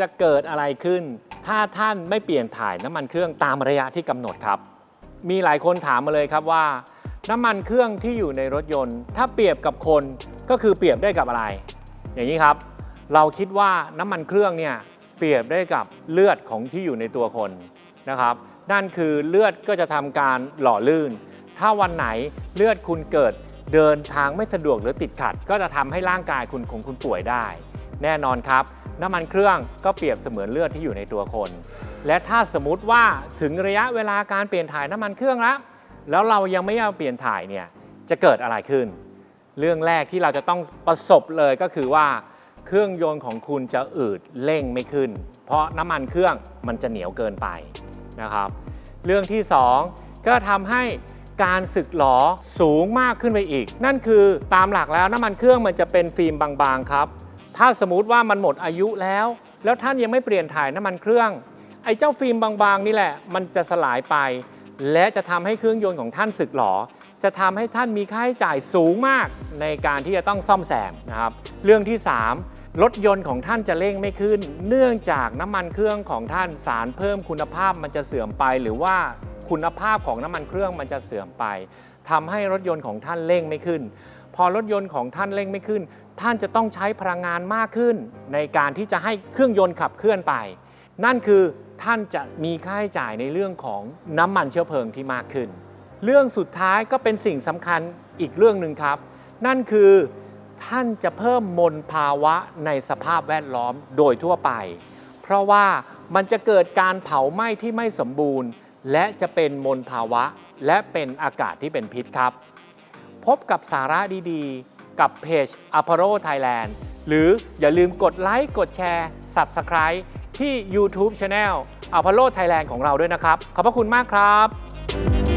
จะเกิดอะไรขึ้น ถ้าท่านไม่เปลี่ยนถ่ายน้ำมันเครื่องตามระยะที่กำหนดครับ มีหลายคนถามมาเลยครับว่า น้ำมันเครื่องที่อยู่ในรถยนต์ ถ้าเปรียบกับคนก็คือเปรียบได้กับอะไร อย่างนี้ครับ เราคิดว่าน้ำมันเครื่องเนี่ยเปรียบได้กับเลือดของที่อยู่ในตัวคนนะครับนั่นคือเลือดก็จะทำการหล่อลื่น ถ้าวันไหนเลือดคุณเกิดเดินทางไม่สะดวกหรือติดขัด ก็จะทำให้ร่างกายคุณของคุณป่วยได้ แน่นอนครับ น้ำมันเครื่องก็เปรียบเสมือนเลือดที่อยู่ในตัวคน และถ้าสมมติว่าถึงระยะเวลาการเปลี่ยนถ่ายน้ำมันเครื่องแล้วแล้วเรายังไม่เอาเปลี่ยนถ่ายเนี่ยจะเกิดอะไรขึ้น เรื่องแรกที่เราจะต้องประสบเลยก็คือว่า เครื่องยนต์ของคุณจะอืดเร่งไม่ขึ้น เพราะน้ำมันเครื่องมันจะเหนียวเกินไปนะครับ เรื่องที่ 2 ก็ทำให้การสึกหลอสูงมากขึ้นไปอีก นั่นคือตามหลักแล้วน้ำมันเครื่องมันจะเป็นฟิล์มบางๆครับ ถ้าสมมติว่ามันหมดอายุแล้ว แล้วท่านยังไม่เปลี่ยนถ่ายน้ำมันเครื่อง ไอ้เจ้าฟิล์มบางๆ นี่แหละ มันจะสลายไป และจะทำให้เครื่องยนต์ของท่านสึกหรอ จะทำให้ท่านมีค่าใช้จ่ายสูงมากในการที่จะต้องซ่อมแซมนะครับ เรื่องที่ 3 รถยนต์ของท่านจะเร่งไม่ขึ้น เนื่องจากน้ำมันเครื่องของท่านสารเพิ่มคุณภาพมันจะเสื่อมไปหรือว่า คุณภาพของน้ำมันเครื่องมันจะเสื่อมไปทำให้รถยนต์ของท่านเร่งไม่ขึ้น พอรถยนต์ของท่านเร่งไม่ขึ้น ท่านจะต้องใช้พลังงานมากขึ้น ในการที่จะให้เครื่องยนต์ขับเคลื่อนไป นั่นคือท่านจะมีค่าใช้จ่ายในเรื่องของน้ำมันเชื้อเพลิงที่มากขึ้น เรื่องสุดท้ายก็เป็นสิ่งสำคัญอีกเรื่องหนึ่งครับ นั่นคือท่านจะเพิ่มมลภาวะในสภาพแวดล้อมโดยทั่วไป เพราะว่ามันจะเกิดการเผาไหม้ที่ไม่สมบูรณ์ และจะเป็นมลภาวะ และเป็นอากาศที่เป็นพิษครับ พบกับสาระดีๆ กับเพจ a p o r o Thailand หรืออย่าลืมกดไลค์กดแชร์ Subscribe ที่ YouTube Channel a p o r o Thailand ของเราด้วยนะครับ ขอบพระคุณมากครับ